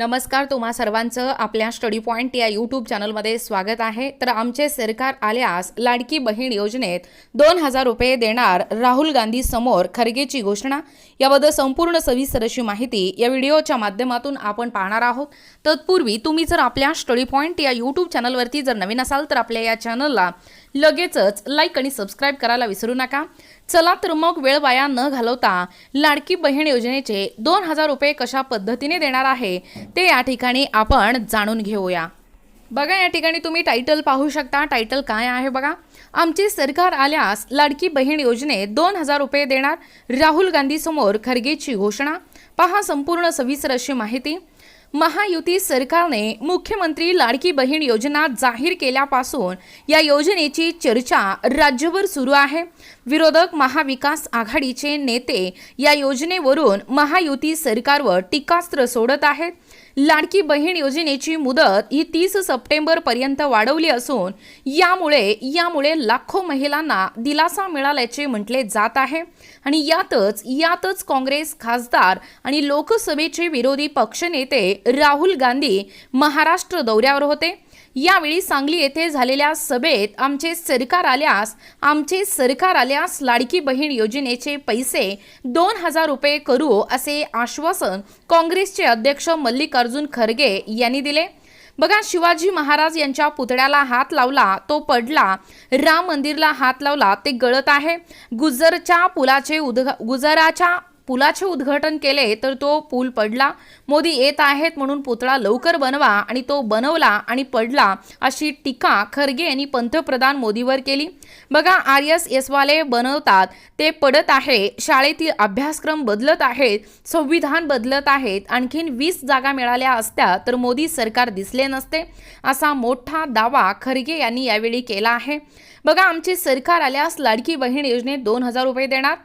नमस्कार तुम्हा सर्वांचं आपल्या स्टडी पॉईंट या यूट्यूब चॅनलमध्ये स्वागत आहे. तर आमचे सरकार आल्यास लाडकी बहीण योजनेत दोन हजार रुपये देणार राहुल गांधी समोर खरगेची घोषणा. याबद्दल संपूर्ण सविस्तर अशी माहिती या व्हिडिओच्या माध्यमातून आपण पाहणार आहोत. तत्पूर्वी तुम्ही जर आपल्या स्टडी पॉईंट या यूट्यूब चॅनलवरती जर नवीन असाल तर आपल्या या चॅनलला लगेचच लाईक आणि सबस्क्राईब करायला विसरू नका. चला तर मग वेळ वाया न घालवता लाडकी बहीण योजनेचे दोन हजार रुपये कशा पद्धतीने देणार आहे ते या ठिकाणी आपण जाणून घेऊया. बघा या ठिकाणी तुम्ही टायटल पाहू शकता. टायटल काय आहे बघा? आमची सरकार आल्यास लाडकी बहीण योजनेत दोन हजार रुपये देणार. राहुल गांधीसमोर खरगेची घोषणा. पहा संपूर्ण सविस्तर अशी माहिती. महायुती सरकारने मुख्यमंत्री लाडकी बहीण योजना जाहीर केल्यापासून या योजनेची चर्चा राज्यभर सुरू आहे. विरोधक महाविकास आघाडीचे नेते या योजनेवरून महायुती सरकारवर टीकास्त्र सोडत आहेत. लाडकी बहीण योजनेची मुदत ही तीस सप्टेंबर पर्यंत वाढवली असून यामुळे यामुळे लाखो महिलांना दिलासा मिळाल्याचे म्हटले जात आहे. आणि यातच यातच काँग्रेस खासदार आणि लोकसभेचे विरोधी पक्षनेते राहुल गांधी महाराष्ट्र दौऱ्यावर होते. यावेळी सांगली येथे झालेल्या सभेत आमचे सरकार आल्यास आमचे सरकार आल्यास लाडकी बहीण योजनेचे पैसे दोन हजार रुपये करू असे आश्वासन काँग्रेसचे अध्यक्ष मल्लिकार्जुन खरगे यांनी दिले. बघा शिवाजी महाराज यांच्या पुतळ्याला हात लावला तो पडला. राम मंदिरला हात लावला ते गळत आहे. गुजरच्या पुलाचे उद्घ गुजराच्या पुलाचे उद्घाटन केले तर तो पूल पडला. मोदी येत आहेत म्हणून पुतळा लवकर बनवा आणि तो बनवला आणि पडला अशी टीका खरगे यांनी पंतप्रधान मोदीवर केली. बघा आर एस एसवाले बनवतात ते पडत आहे शाळेतील अभ्यासक्रम बदलत आहेत संविधान बदलत आहेत आणखीन वीस जागा मिळाल्या असत्या तर मोदी सरकार दिसले नसते असा मोठा दावा खरगे यांनी यावेळी केला आहे. बघा आमचे सरकार आल्यास लाडकी बहीण योजनेत दोन हजार रुपये देणार.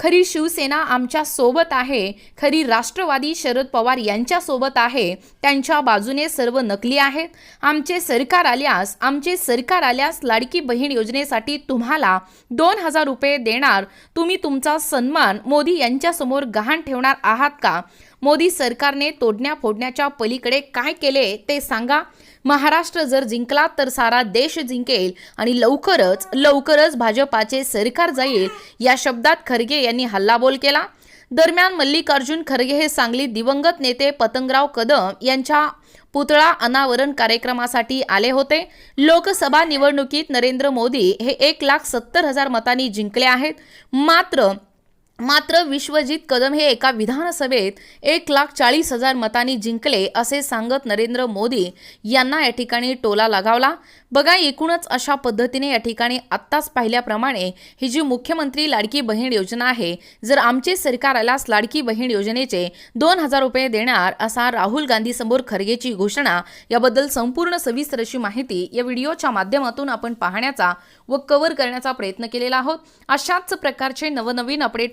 खरी शिवसेना आमच्यासोबत आहे खरी राष्ट्रवादी शरद पवार यांच्या सोबत आहे त्यांच्या बाजूने सर्व नकली आहेत. आमचे सरकार आल्यास आमचे सरकार आल्यास लाडकी बहीण योजनेसाठी तुम्हाला दोन हजार रुपये देणार. तुम्ही तुमचा सन्मान मोदी यांच्यासमोर गहाण ठेवणार आहात का? मोदी सरकारने तोडण्या फोडण्याच्या पलीकडे काय केले ते सांगा. महाराष्ट्र जर जिंकला तर सारा देश जिंकेल आणि लवकरच लवकरच भाजपाचे सरकार जाईल. या शब्दात खरगे खरगे यांनी हल्लाबोल केला. दरम्यान मल्लिकार्जुन खरगे हे सांगली दिवंगत नेते पतंगराव कदम यांच्या पुतळा अनावरण कार्यक्रमासाठी आले होते. लोकसभा निवडणुकीत नरेंद्र मोदी हे एक लाख सत्तर हजार मतांनी जिंकले आहेत. मात्र मात्र विश्वजित कदम हे एका विधानसभेत एक लाख चाळीस हजार मतांनी जिंकले असे सांगत नरेंद्र मोदी यांना या ठिकाणी टोला लगावला. बघा एकूणच अशा पद्धतीने या ठिकाणी आत्ताच पाहिल्याप्रमाणे ही जी मुख्यमंत्री लाडकी बहीण योजना आहे जर आमचे सरकार आल्यास लाडकी बहीण योजनेचे दोन हजार रुपये देणार असा राहुल गांधी समोर खरगेची घोषणा याबद्दल संपूर्ण सविस्तर अशी माहिती या व्हिडिओच्या माध्यमातून आपण पाहण्याचा व कव्हर करण्याचा प्रयत्न केलेला आहोत. अशाच प्रकारचे नवनवीन अपडेट